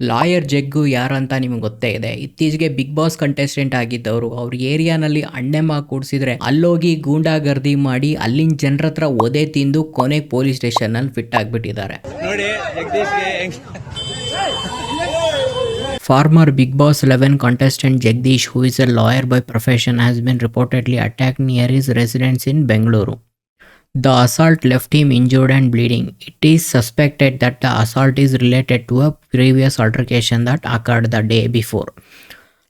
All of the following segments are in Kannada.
ಲಾಯರ್ ಜಗ್ಗು ಯಾರಂತ ನಿಮ್ಗೆ ಗೊತ್ತೇ ಇದೆ ಇತ್ತೀಚೆಗೆ ಬಿಗ್ ಬಾಸ್ ಕಂಟೆಸ್ಟೆಂಟ್ ಆಗಿದ್ದವರು ಅವ್ರ ಏರಿಯಾನಲ್ಲಿ ಅಣ್ಣೆಮ್ಮ ಕೂಡಿಸಿದ್ರೆ ಅಲ್ಲೋಗಿ ಗೂಂಡಾಗರ್ದಿ ಮಾಡಿ ಅಲ್ಲಿನ ಜನರ ಹತ್ರ ಒದೆ ತಿಂದು ಕೊನೆ ಪೊಲೀಸ್ ಸ್ಟೇಷನ್ ಅಲ್ಲಿ ಫಿಟ್ ಆಗ್ಬಿಟ್ಟಿದ್ದಾರೆ ನೋಡಿ big boss 11 contestant Jagdish, who is a lawyer by profession, has been reportedly attacked near his residence in Bengaluru. The assault left him injured and bleeding. It is suspected that the assault is related to a previous altercation that occurred the day before.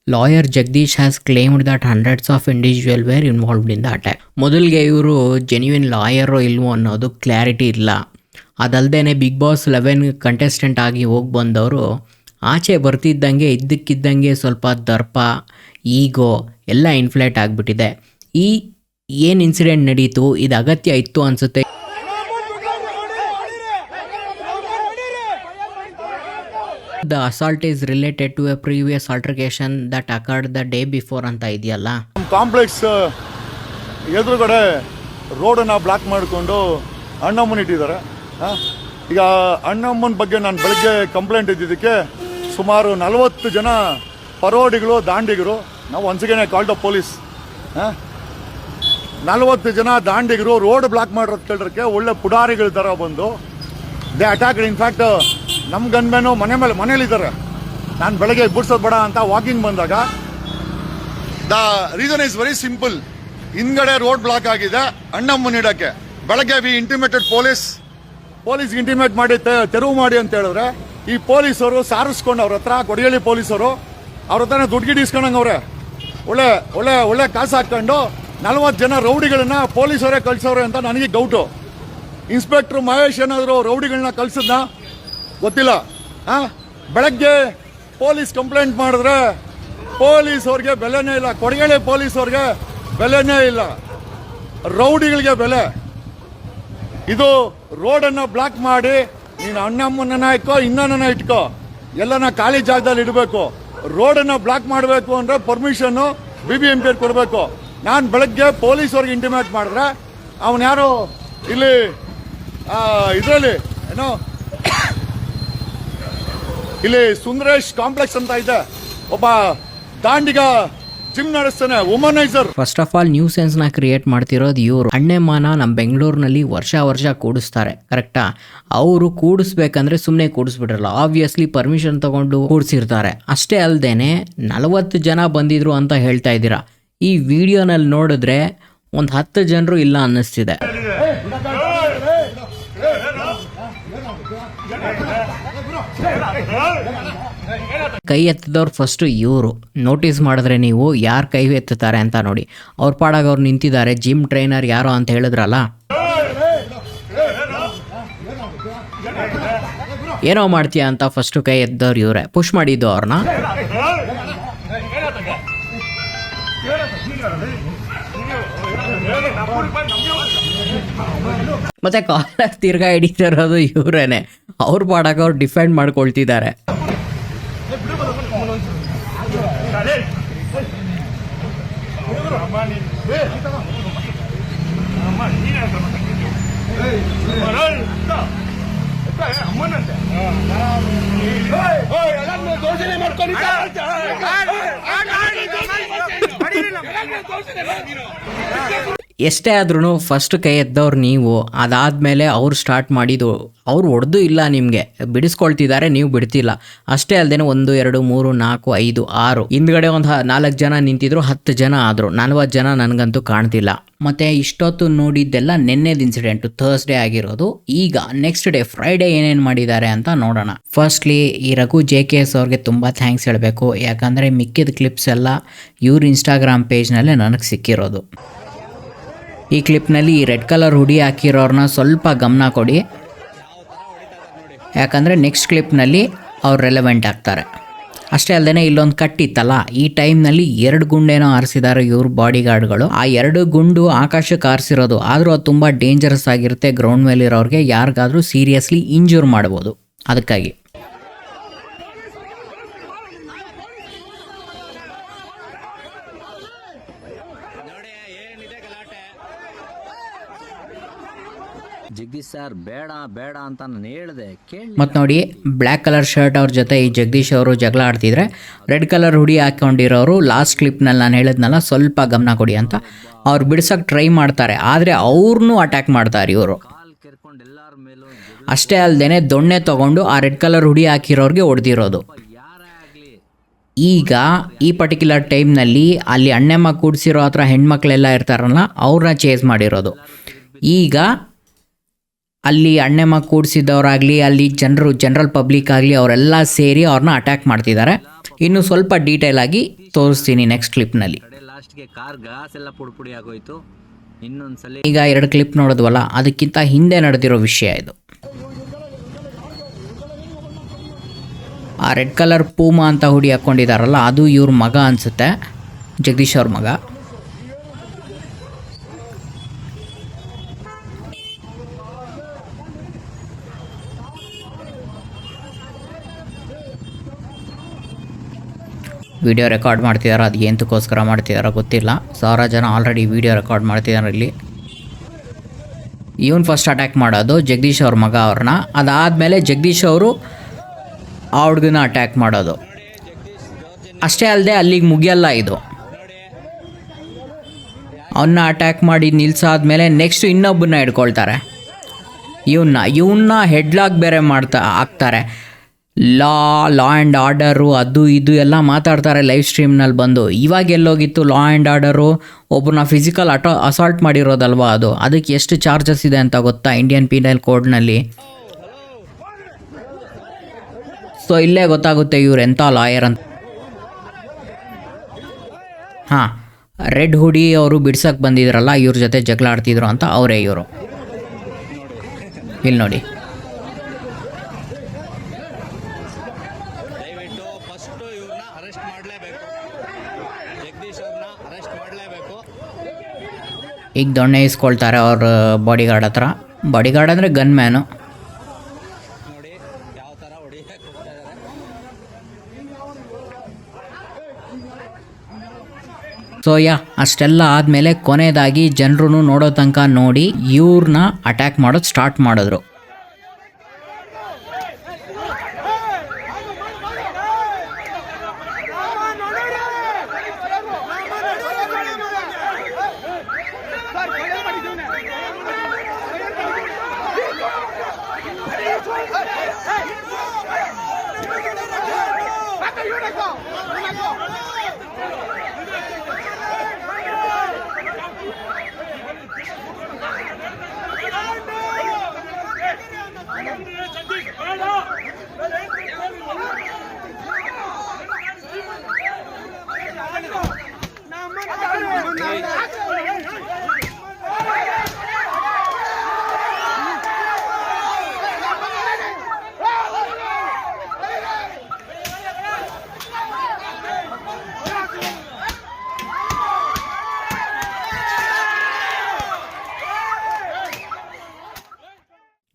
Lawyer Jagdish has claimed that hundreds of individuals were involved in the attack. ಮೊದಲಿಗೆ ಇವರು ಜೆನ್ಯೂನ್ ಲಾಯರೋ ಇಲ್ವೋ ಅನ್ನೋದು ಕ್ಲಾರಿಟಿ ಇಲ್ಲ ಅದಲ್ಲದೆ ಬಿಗ್ ಬಾಸ್ ಲೆವೆನ್ ಕಂಟೆಸ್ಟೆಂಟ್ ಆಗಿ ಹೋಗಿ ಬಂದವರು ಆಚೆ ಬರ್ತಿದ್ದಂಗೆ ಇದ್ದಕ್ಕಿದ್ದಂಗೆ ಸ್ವಲ್ಪ ದರ್ಪ ಈಗೋ ಎಲ್ಲ ಇನ್ಫ್ಲೇಟ್ ಆಗಿಬಿಟ್ಟಿದೆ ಈ ಏನು ಇನ್ಸಿಡೆಂಟ್ ನಡೀತು? ಇದು ಅಗತ್ಯ ಇತ್ತು ಅನಿಸುತ್ತೆ. The assault is related to a previous altercation that occurred the day before ಅಂತ ಇದೆಯಲ್ಲ? ಕಾಂಪ್ಲೆಕ್ಸ್ ಎದುರುಗಡೆ ರೋಡನ್ನು ಬ್ಲಾಕ್ ಮಾಡಿಕೊಂಡು ಅಣ್ಣಮ್ಮನ ಇಟ್ಟಿದ್ದಾರೆ. ಈಗ ಅಣ್ಣಮ್ಮನ ಬಗ್ಗೆ ನಾನು ಬೆಳಗ್ಗೆ ಕಂಪ್ಲೇಂಟ್ ಇದ್ದಿದ್ದಕ್ಕೆ ಸುಮಾರು ನಲವತ್ತು ಜನ ಪರೋಡಿಗಳು, ದಾಂಡಿಗರು, ನಾವು ಒನ್ಸಿಗೇನೆ ಕಾಲ್ಡ್ ಅ ಪೊಲೀಸ್ ನಲವತ್ತು ಜನ ದಾಂಡಿಗರು ರೋಡ್ ಬ್ಲಾಕ್ ಮಾಡಿರೋದು ಕೇಳೋಕ್ಕೆ ಒಳ್ಳೆ ಪುಡಾರಿಗಳ ಥರ ಬಂದು. ದೇ ಅಟ್ಯಾಕ್ ಇನ್ಫ್ಯಾಕ್ಟ್ ನಮ್ಮ ಗನ್ಮೇನು ಮನೆ ಮೇಲೆ ಮನೇಲಿದ್ದಾರೆ ನಾನು ಬೆಳಗ್ಗೆ ಬಿಡ್ಸೋದು ಬೇಡ ಅಂತ ವಾಕಿಂಗ್ ಬಂದಾಗ, the reason is very simple ಹಿಂದ್ಗಡೆ ರೋಡ್ ಬ್ಲಾಕ್ ಆಗಿದೆ, ಅಣ್ಣಮ್ಮನ ಇಡಕ್ಕೆ ಬೆಳಗ್ಗೆ we intimated police police intimate ಮಾಡಿ ತೆರವು ಮಾಡಿ ಅಂತ ಹೇಳಿದ್ರೆ, ಈ ಪೊಲೀಸರು ಸಾರಿಸ್ಕೊಂಡು ಅವ್ರ ಹತ್ರ, ಕೊಡಿಯಳ್ಳಿ ಪೊಲೀಸರು, ಅವ್ರ ಹತ್ರ ದುಡ್ಡು ಗಿಡ ಅವ್ರೆ. ಒಳ್ಳೆ ಒಳ್ಳೆ ಒಳ್ಳೆ ಕಾಸು ಹಾಕೊಂಡು ನಲ್ವತ್ತು ಜನ ರೌಡಿಗಳನ್ನ ಪೊಲೀಸರೇ ಕಳ್ಸವ್ರೆ ಅಂತ ನನಗೆ ಡೌಟು ಇನ್ಸ್ಪೆಕ್ಟರ್ ಮಹೇಶ್ ಏನಾದರೂ ರೌಡಿಗಳನ್ನ ಕಳ್ಸಿದ್ನ? ಗೊತ್ತಿಲ್ಲ. ಹಾಂ ಬೆಳಗ್ಗೆ ಪೊಲೀಸ್ ಕಂಪ್ಲೇಂಟ್ ಮಾಡಿದ್ರೆ ಪೊಲೀಸ್ ಅವ್ರಿಗೆ ಬೆಲೆನೇ ಇಲ್ಲ. ಕೊಡಗೇಳೆ ಪೊಲೀಸ್ ಅವ್ರಿಗೆ ಬೆಲೆನೇ ಇಲ್ಲ. ರೌಡಿಗಳಿಗೆ ಬೆಲೆ. ಇದು ರೋಡನ್ನು ಬ್ಲಾಕ್ ಮಾಡಿ ನೀನು ಅಣ್ಣಮ್ಮನ ಇಟ್ಕೋ ಇನ್ನನ ಇಟ್ಕೋ. ಎಲ್ಲನ ಖಾಲಿ ಜಾಗದಲ್ಲಿ ಇಡಬೇಕು. ರೋಡನ್ನು ಬ್ಲಾಕ್ ಮಾಡಬೇಕು ಅಂದರೆ ಪರ್ಮಿಷನ್ನು ಬಿ ಬಿ ಎಂ ಪಿ ಕೊಡಬೇಕು. ನಾನು ಬೆಳಗ್ಗೆ ಪೊಲೀಸ್ ಅವ್ರಿಗೆ ಇಂಟಿಮೇಟ್ ಮಾಡಿದ್ರೆ, ಅವನು ಯಾರು ಇಲ್ಲಿ ಇದರಲ್ಲಿ, ಏನೋ, ಇಲ್ಲಿ ಸುಂದರೇಶ್ ಕಾಂಪ್ಲೆಕ್ಸ್ ಅಂತ ಇದೆ. ಒಬ್ಬ ದಾಂಡಿಗ ಜಿಮ್ ನಡೆಸ್ತಾನೆ ವುಮನೈಸರ್ ಫಸ್ಟ್ ಆಫ್ ಆಲ್ ನ್ಯೂ ನ ಕ್ರಿಯೇಟ್ ಮಾಡ್ತಿರೋದು ಇವರು. ಅಣ್ಣೆಮ್ಮನ ನಮ್ಮ ಬೆಂಗಳೂರಿನಲ್ಲಿ ವರ್ಷ ವರ್ಷ ಕೂಡಿಸ್ತಾರೆ ಕರೆಕ್ಟಾ ಅವರು ಕೂಡಿಸ್ಬೇಕಂದ್ರೆ ಸುಮ್ಮನೆ ಕೂಡಿಸ್ಬಿಟ್ರಲ್ಲ ಆಬ್ವಿಯಸ್ಲಿ ಪರ್ಮಿಷನ್ ತಗೊಂಡು ಕೂಡಿಸಿರ್ತಾರೆ. ಅಷ್ಟೇ ಅಲ್ಲದೇನೆ ನಲವತ್ತು ಜನ ಬಂದಿದ್ರು ಅಂತ ಹೇಳ್ತಾ ಇದ್ದೀರಾ. ಈ ವಿಡಿಯೋನಲ್ಲಿ ನೋಡಿದ್ರೆ ಒಂದು ಹತ್ತು ಜನರು ಇಲ್ಲ ಅನ್ನಿಸ್ತಿದೆ. ಕೈ ಎತ್ತಿದವ್ರು ಫಸ್ಟು ಇವರು. ನೋಟಿಸ್ ಮಾಡಿದ್ರೆ ನೀವು ಯಾರು ಕೈ ಎತ್ತುತ್ತಾರೆ ಅಂತ ನೋಡಿ. ಅವ್ರ ಪಾಡಾಗ ಅವ್ರು ನಿಂತಿದ್ದಾರೆ. ಜಿಮ್ ಟ್ರೈನರ್ ಯಾರೋ ಅಂತ ಹೇಳಿದ್ರಲ್ಲ? ಏನೋ ಮಾಡ್ತೀಯ ಅಂತ ಫಸ್ಟು ಕೈ ಎದ್ದವ್ರು ಇವರೇ. ಪುಷ್ ಮಾಡಿದ್ದು ಅವ್ರನ್ನ. ಮತ್ತೆ ಕಾಲರ್ ತಿರ್ಗಾ ಹಿಡಿತಿರೋದು ಇವರೇನೆ ಅವ್ರು ಪಾಡಕ್ಕೆ ಅವ್ರು ಡಿಫೆಂಡ್ ಮಾಡ್ಕೊಳ್ತಿದ್ದಾರೆ ಎಷ್ಟೇ ಆದ್ರೂ ಫಸ್ಟ್ ಕೈ ಎದ್ದವ್ರು ನೀವು, ಅದಾದಮೇಲೆ ಅವ್ರು ಸ್ಟಾರ್ಟ್ ಮಾಡಿದ್ದು, ಅವ್ರು ಹೊಡೆದು ಇಲ್ಲ ನಿಮಗೆ. ಬಿಡಿಸ್ಕೊಳ್ತಿದ್ದಾರೆ, ನೀವು ಬಿಡ್ತಿಲ್ಲ. ಅಷ್ಟೇ ಅಲ್ಲದೆ ಒಂದು, ಎರಡು, ಮೂರು, ನಾಲ್ಕು, ಐದು, ಆರು. ಹಿಂದ್ಗಡೆ ಒಂದು ನಾಲ್ಕು ಜನ ನಿಂತಿದ್ರು, ಹತ್ತು ಜನ ಆದರು. ನಲ್ವತ್ತು ಜನ ನನಗಂತೂ ಕಾಣ್ತಿಲ್ಲ. ಮತ್ತೆ ಇಷ್ಟೊತ್ತು ನೋಡಿದ್ದೆಲ್ಲ ನಿನ್ನೆದು ಇನ್ಸಿಡೆಂಟು ಥರ್ಸ್ಡೇ ಆಗಿರೋದು. ಈಗ ನೆಕ್ಸ್ಟ್ ಡೇ ಫ್ರೈಡೇ ಏನೇನು ಮಾಡಿದ್ದಾರೆ ಅಂತ ನೋಡೋಣ. ಫಸ್ಟ್ಲಿ ಈ ರಘು ಜೆ ಕೆ ಎಸ್ ಅವ್ರಿಗೆ ತುಂಬ ಥ್ಯಾಂಕ್ಸ್ ಹೇಳಬೇಕು. ಯಾಕಂದರೆ ಮಿಕ್ಕಿದ ಕ್ಲಿಪ್ಸ್ ಎಲ್ಲ ಇವ್ರ ಇನ್ಸ್ಟಾಗ್ರಾಮ್ ಪೇಜ್ನಲ್ಲೇ ನನಗೆ ಸಿಕ್ಕಿರೋದು. ಈ ಕ್ಲಿಪ್ನಲ್ಲಿ ಈ ರೆಡ್ ಕಲರ್ ಹುಡಿ ಹಾಕಿರೋರನ್ನ ಸ್ವಲ್ಪ ಗಮನ ಕೊಡಿ. ಯಾಕಂದರೆ ನೆಕ್ಸ್ಟ್ ಕ್ಲಿಪ್ನಲ್ಲಿ ಅವ್ರು ರೆಲೆವೆಂಟ್ ಆಗ್ತಾರೆ. ಅಷ್ಟೇ ಅಲ್ಲದೆ ಇಲ್ಲೊಂದು ಕಟ್ಟಿತ್ತಲ್ಲ ಈ ಟೈಮ್ನಲ್ಲಿ ಎರಡು ಗುಂಡೇನೋ ಆರಿಸಿದ್ದಾರೆ ಇವ್ರ ಬಾಡಿಗಾರ್ಡ್ಗಳು ಆ ಎರಡು ಗುಂಡು ಆಕಾಶಕ್ಕೆ ಆರಿಸಿರೋದು, ಆದರೂ ಅದು ತುಂಬ ಡೇಂಜರಸ್ ಆಗಿರುತ್ತೆ ಗ್ರೌಂಡ್ ಮೇಲಿರೋರಿಗೆ ಯಾರಿಗಾದರೂ ಸೀರಿಯಸ್ಲಿ ಇಂಜೂರ್ ಮಾಡ್ಬೋದು. ಅದಕ್ಕಾಗಿ. ಜಗದೀಶ್ ಸರ್ ಬೇಡ ಬೇಡ ಅಂತ ನಾನು ಹೇಳಿದೆ ಕೇಳಿ ಮತ್ತು ನೋಡಿ ಬ್ಲ್ಯಾಕ್ ಕಲರ್ ಶರ್ಟ್ ಅವ್ರ ಜೊತೆ ಈ ಜಗದೀಶ್ ಅವರು ಜಗಳ ಆಡ್ತಿದ್ರೆ ರೆಡ್ ಕಲರ್ ಹುಡಿ ಹಾಕೊಂಡಿರೋರು ಲಾಸ್ಟ್ ಕ್ಲಿಪ್ನಲ್ಲಿ ನಾನು ಹೇಳಿದ್ನಲ್ಲ ಸ್ವಲ್ಪ ಗಮನ ಕೊಡಿ ಅಂತ. ಅವ್ರು ಬಿಡ್ಸೋಕೆ ಟ್ರೈ ಮಾಡ್ತಾರೆ ಆದರೆ ಅವ್ರನ್ನೂ ಅಟ್ಯಾಕ್ ಮಾಡ್ತಾರೆ ಇವರು. ಅಷ್ಟೇ ಅಲ್ಲದೆ ದೊಣ್ಣೆ ತಗೊಂಡು ಆ ರೆಡ್ ಕಲರ್ ಹುಡಿ ಹಾಕಿರೋರಿಗೆ ಹೊಡೆದಿರೋದು. ಈಗ ಈ ಪರ್ಟಿಕ್ಯುಲರ್ ಟೈಮ್ನಲ್ಲಿ ಅಲ್ಲಿ ಅಣ್ಣಮ್ಮ ಕೂಡಿಸಿರೋ ಹತ್ರ ಹೆಣ್ಮಕ್ಳೆಲ್ಲ ಇರ್ತಾರಲ್ಲ ಅವ್ರನ್ನ ಚೇಸ್ ಮಾಡಿರೋದು. ಈಗ ಅಲ್ಲಿ ಅಣ್ಣಮ್ಮ ಕೂಡಿಸಿದವರಾಗಲಿ, ಅಲ್ಲಿ ಜನರು ಜನರಲ್ ಪಬ್ಲಿಕ್ ಆಗಲಿ ಅವರೆಲ್ಲ ಸೇರಿ ಅವ್ರನ್ನ ಅಟ್ಯಾಕ್ ಮಾಡ್ತಿದ್ದಾರೆ ಇನ್ನು ಸ್ವಲ್ಪ ಡೀಟೇಲ್ ಆಗಿ ತೋರಿಸ್ತೀನಿ ನೆಕ್ಸ್ಟ್ ಕ್ಲಿಪ್ನಲ್ಲಿ ಲಾಸ್ಟ್ಗೆ ಕಾರ್ ಗ್ಲಾಸ್ ಎಲ್ಲ ಪುಡಿ ಆಗೋಯ್ತು ಇನ್ನೊಂದ್ಸಲ ಈಗ ಎರಡು ಕ್ಲಿಪ್ ನೋಡಿದ್ವಲ್ಲ, ಅದಕ್ಕಿಂತ ಹಿಂದೆ ನಡೆದಿರೋ ವಿಷಯ ಇದು. ಆ ರೆಡ್ ಕಲರ್ ಪೂಮಾ ಅಂತ ಹುಡಿ ಹಾಕ್ಕೊಂಡಿದಾರಲ್ಲ ಅದು ಇವ್ರ ಮಗ ಅನಿಸುತ್ತೆ. ಜಗದೀಶ್ ಅವ್ರ ಮಗ. ವಿಡಿಯೋ ರೆಕಾರ್ಡ್ ಮಾಡ್ತಿದ್ದಾರೆ ಅದು ಎಂತಕ್ಕೋಸ್ಕರ ಮಾಡ್ತಿದ್ದಾರೋ ಗೊತ್ತಿಲ್ಲ. ಸಾವಿರ ಜನ ಆಲ್ರೆಡಿ ವಿಡಿಯೋ ರೆಕಾರ್ಡ್ ಮಾಡ್ತಿದ್ದಾರೆ ಇಲ್ಲಿ ಇವನ್ ಫಸ್ಟ್ ಅಟ್ಯಾಕ್ ಮಾಡೋದು ಜಗದೀಶ್ ಅವ್ರ ಮಗ ಅವ್ರನ್ನ. ಅದಾದಮೇಲೆ ಜಗದೀಶ್ ಅವರು ಆ ಹುಡುಗನ ಅಟ್ಯಾಕ್ ಮಾಡೋದು. ಅಷ್ಟೇ ಅಲ್ಲದೆ ಅಲ್ಲಿಗೆ ಮುಗಿಯಲ್ಲ ಇದು. ಅವನ್ನ ಅಟ್ಯಾಕ್ ಮಾಡಿ ನಿಲ್ಸಾದ್ಮೇಲೆ ನೆಕ್ಸ್ಟ್ ಇನ್ನೊಬ್ಬನ್ನ ಹಿಡ್ಕೊಳ್ತಾರೆ. ಇವನ್ನ ಇವನ್ನ ಹೆಡ್ಲಾಕ್ ಬೇರೆ ಮಾಡ್ತಾ, ಹಾಕ್ತಾರೆ. ಲಾ ಲಾ ಆ್ಯಂಡ್ ಆರ್ಡರು, ಅದು ಇದು ಎಲ್ಲ ಮಾತಾಡ್ತಾರೆ ಲೈವ್ ಸ್ಟ್ರೀಮ್ನಲ್ಲಿ ಬಂದು. ಇವಾಗ ಎಲ್ಲೋಗಿತ್ತು ಲಾ ಆ್ಯಂಡ್ ಆರ್ಡರು ಒಬ್ಬರನ್ನ ಫಿಸಿಕಲ್ ಅಟೋ ಅಸಾಲ್ಟ್ ಮಾಡಿರೋದಲ್ವಾ ಅದು? ಅದಕ್ಕೆ ಎಷ್ಟು ಚಾರ್ಜಸ್ ಇದೆ ಅಂತ ಗೊತ್ತಾ ಇಂಡಿಯನ್ ಪೀನಲ್ ಕೋಡ್ನಲ್ಲಿ ಸೊ ಇಲ್ಲೇ ಗೊತ್ತಾಗುತ್ತೆ ಇವ್ರು ಎಂಥ ಲಾಯರ್ ಅಂತ. ಹಾಂ ರೆಡ್ ಹುಡಿ ಅವರು ಬಿಡ್ಸಕ್ಕೆ ಬಂದಿದ್ರಲ್ಲ, ಇವ್ರ ಜೊತೆ ಜಗಳ ಆಡ್ತಿದ್ರು ಅಂತ, ಅವರೇ ಇವರು. ಇಲ್ಲಿ ನೋಡಿ ದಯವಿಟ್ಟು ಫಸ್ಟು ಇವ್ರನ್ನ ಅರೆಸ್ಟ್ ಮಾಡಲೇಬೇಕು ಜಗದೀಶ್ ಅವ್ರನ್ನ ಅರೆಸ್ಟ್ ಮಾಡಲೇಬೇಕು ಈಗ ದೊಣ್ಣೆ ಇಸ್ಕೊಳ್ತಾರೆ ಅವ್ರ ಬಾಡಿಗಾರ್ಡ್ ಹತ್ರ. ಬಾಡಿಗಾರ್ಡ್ ಅಂದರೆ ಗನ್ ಮ್ಯಾನು ಸೊ ಯಾ ಅಷ್ಟೆಲ್ಲ ಆದಮೇಲೆ ಕೊನೆಯದಾಗಿ ಜನರು ನೋಡೋ ತನಕ ನೋಡಿ ಇವ್ರನ್ನ ಅಟ್ಯಾಕ್ ಮಾಡೋದು ಸ್ಟಾರ್ಟ್ ಮಾಡಿದ್ರು.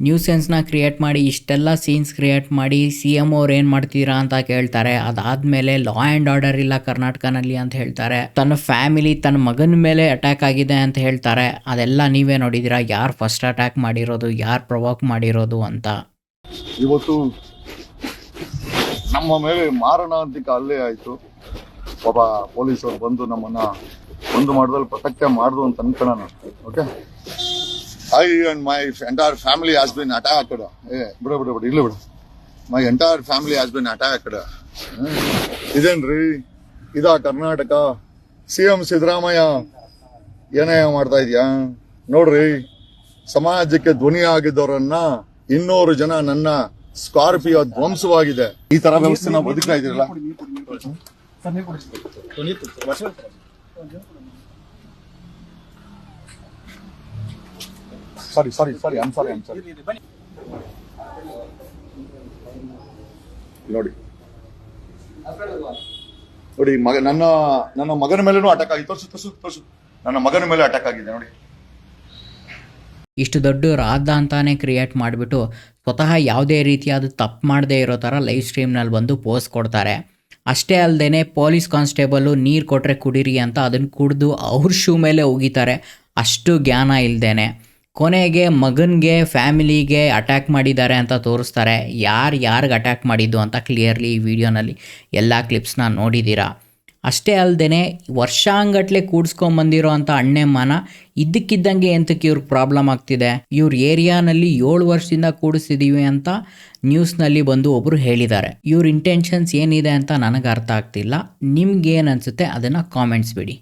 ನ್ಯೂಸೆನ್ಸ್ನ ಕ್ರಿಯೇಟ್ ಮಾಡಿ, ಇಷ್ಟೆಲ್ಲ ಸೀನ್ಸ್ ಕ್ರಿಯೇಟ್ ಮಾಡಿ ಸಿ ಎಂ ಅವ್ರು ಏನು ಮಾಡ್ತೀರಾ ಅಂತ ಕೇಳ್ತಾರೆ. ಅದಾದಮೇಲೆ ಲಾ ಆ್ಯಂಡ್ ಆರ್ಡರ್ ಇಲ್ಲ ಕರ್ನಾಟಕನಲ್ಲಿ ಅಂತ ಹೇಳ್ತಾರೆ. ತನ್ನ ಫ್ಯಾಮಿಲಿ, ತನ್ನ ಮಗನ ಮೇಲೆ ಅಟ್ಯಾಕ್ ಆಗಿದೆ ಅಂತ ಹೇಳ್ತಾರೆ. ಅದೆಲ್ಲ ನೀವೇ ನೋಡಿದ್ದೀರಾ ಯಾರು ಫಸ್ಟ್ ಅಟ್ಯಾಕ್ ಮಾಡಿರೋದು? ಯಾರು ಪ್ರೊವೋಕ್ ಮಾಡಿರೋದು ಅಂತ. ಇವತ್ತು ನಮ್ಮ ಮೇಲೆ ಮಾರಣಾಂತಿಕ ಅಲ್ಲೇ ಆಯಿತು. ಒಬ್ಬ ಪೊಲೀಸರು ಬಂದು ನಮ್ಮನ್ನು ಒಂದು ಮಾಡಿದಲ್ಲಿ ಪ್ರೊಟೆಕ್ಟೇ ಮಾಡಿದ್ರು ಅಂತ ಅನ್ಕೊಳ್ಳೋಣ. Okay? I and my entire family has been attacked ಏ ಬಿಡು ಬಿಡು ಬಿಡು ಇಲ್ಲ ಬಿಡು my entire family has been attacked ಇದೇನ್ರಿ ಇದಾ ಕರ್ನಾಟಕ ಸಿ ಎಂ ಸಿದ್ದರಾಮಯ್ಯ ಏನೇ ಮಾಡ್ತಾ ಇದ್ಯಾ ನೋಡ್ರಿ ಸಮಾಜಕ್ಕೆ ಧ್ವನಿ ಆಗಿದ್ದವರನ್ನ ಇನ್ನೂರು ಜನ ನನ್ನ ಸ್ಕಾರ್ಪಿಯೋ ಧ್ವಂಸವಾಗಿದೆ. ಈ ತರ ವ್ಯವಸ್ಥೆ ನಾವು ಬದುಕ್ತಾ ಇದೀರಲ್ಲ ಸಾರಿ ಸಾರಿ sorry I'm sorry I'm sorry ನೋಡಿ. ನೋಡಿ ಮಗ ನನ್ನ ನನ್ನ ಮಗನ ಮೇಲೂ ಅಟ್ಯಾಕ್ ಆಗಿದೆ ತೋರಿಸು ತೋರಿಸು ತೋರಿಸು. ನನ್ನ ಮಗನ ಮೇಲೆ ಅಟ್ಯಾಕ್ ಆಗಿದೆ ನೋಡಿ. ಇಷ್ಟು ದೊಡ್ಡ ರಾಧ ಅಂತಾನೆ ಕ್ರಿಯೇಟ್ ಮಾಡಿಬಿಟ್ಟು ಸ್ವತಃ ಯಾವುದೇ ರೀತಿಯಾದ ತಪ್ಪು ಮಾಡದೇ ಇರೋ ಥರ ಲೈವ್ ಸ್ಟ್ರೀಮ್ನಲ್ಲಿ ಬಂದು ಪೋಸ್ಟ್ ಕೊಡ್ತಾರೆ. ಅಷ್ಟೇ ಅಲ್ಲದೆ ಪೊಲೀಸ್ ಕಾನ್ಸ್ಟೇಬಲು ನೀರು ಕೊಟ್ಟರೆ ಕುಡೀರಿ ಅಂತ ಅದನ್ನು ಕುಡಿದು ಅವ್ರ ಶೂ ಮೇಲೆ ಉಗಿತಾರೆ. ಅಷ್ಟು ಜ್ಞಾನ ಇಲ್ದೇನೆ. ಕೊನೆಗೆ ಮಗನಿಗೆ, ಫ್ಯಾಮಿಲಿಗೆ ಅಟ್ಯಾಕ್ ಮಾಡಿದ್ದಾರೆ ಅಂತ ತೋರಿಸ್ತಾರೆ. ಯಾರು ಯಾರಿಗೆ ಅಟ್ಯಾಕ್ ಮಾಡಿದ್ದು ಅಂತ ಕ್ಲಿಯರ್ಲಿ ಈ ವಿಡಿಯೋನಲ್ಲಿ ಎಲ್ಲ ಕ್ಲಿಪ್ಸ್ನ ನೋಡಿದ್ದೀರಾ ಅಷ್ಟೇ ಅಲ್ಲದೆ ವರ್ಷಾಂಗಟ್ಲೆ ಕೂಡಿಸ್ಕೊಂಬಂದಿರೋ ಅಂಥ ಅಣ್ಣೆಮ್ಮನ ಇದ್ದಕ್ಕಿದ್ದಂಗೆ ಎಂತಕ್ಕೆ ಇವ್ರಿಗೆ ಪ್ರಾಬ್ಲಮ್ ಆಗ್ತಿದೆ? ಇವ್ರ ಏರಿಯಾನಲ್ಲಿ ಏಳು ವರ್ಷದಿಂದ ಕೂಡಿಸಿದೀವಿ ಅಂತ ನ್ಯೂಸ್ನಲ್ಲಿ ಬಂದು ಒಬ್ಬರು ಹೇಳಿದ್ದಾರೆ. ಇವ್ರ ಇಂಟೆನ್ಷನ್ಸ್ ಏನಿದೆ ಅಂತ ನನಗೆ ಅರ್ಥ ಆಗ್ತಿಲ್ಲ. ನಿಮ್ಗೇನು ಅನಿಸುತ್ತೆ ಅದನ್ನು ಕಾಮೆಂಟ್ಸ್ ಬಿಡಿ.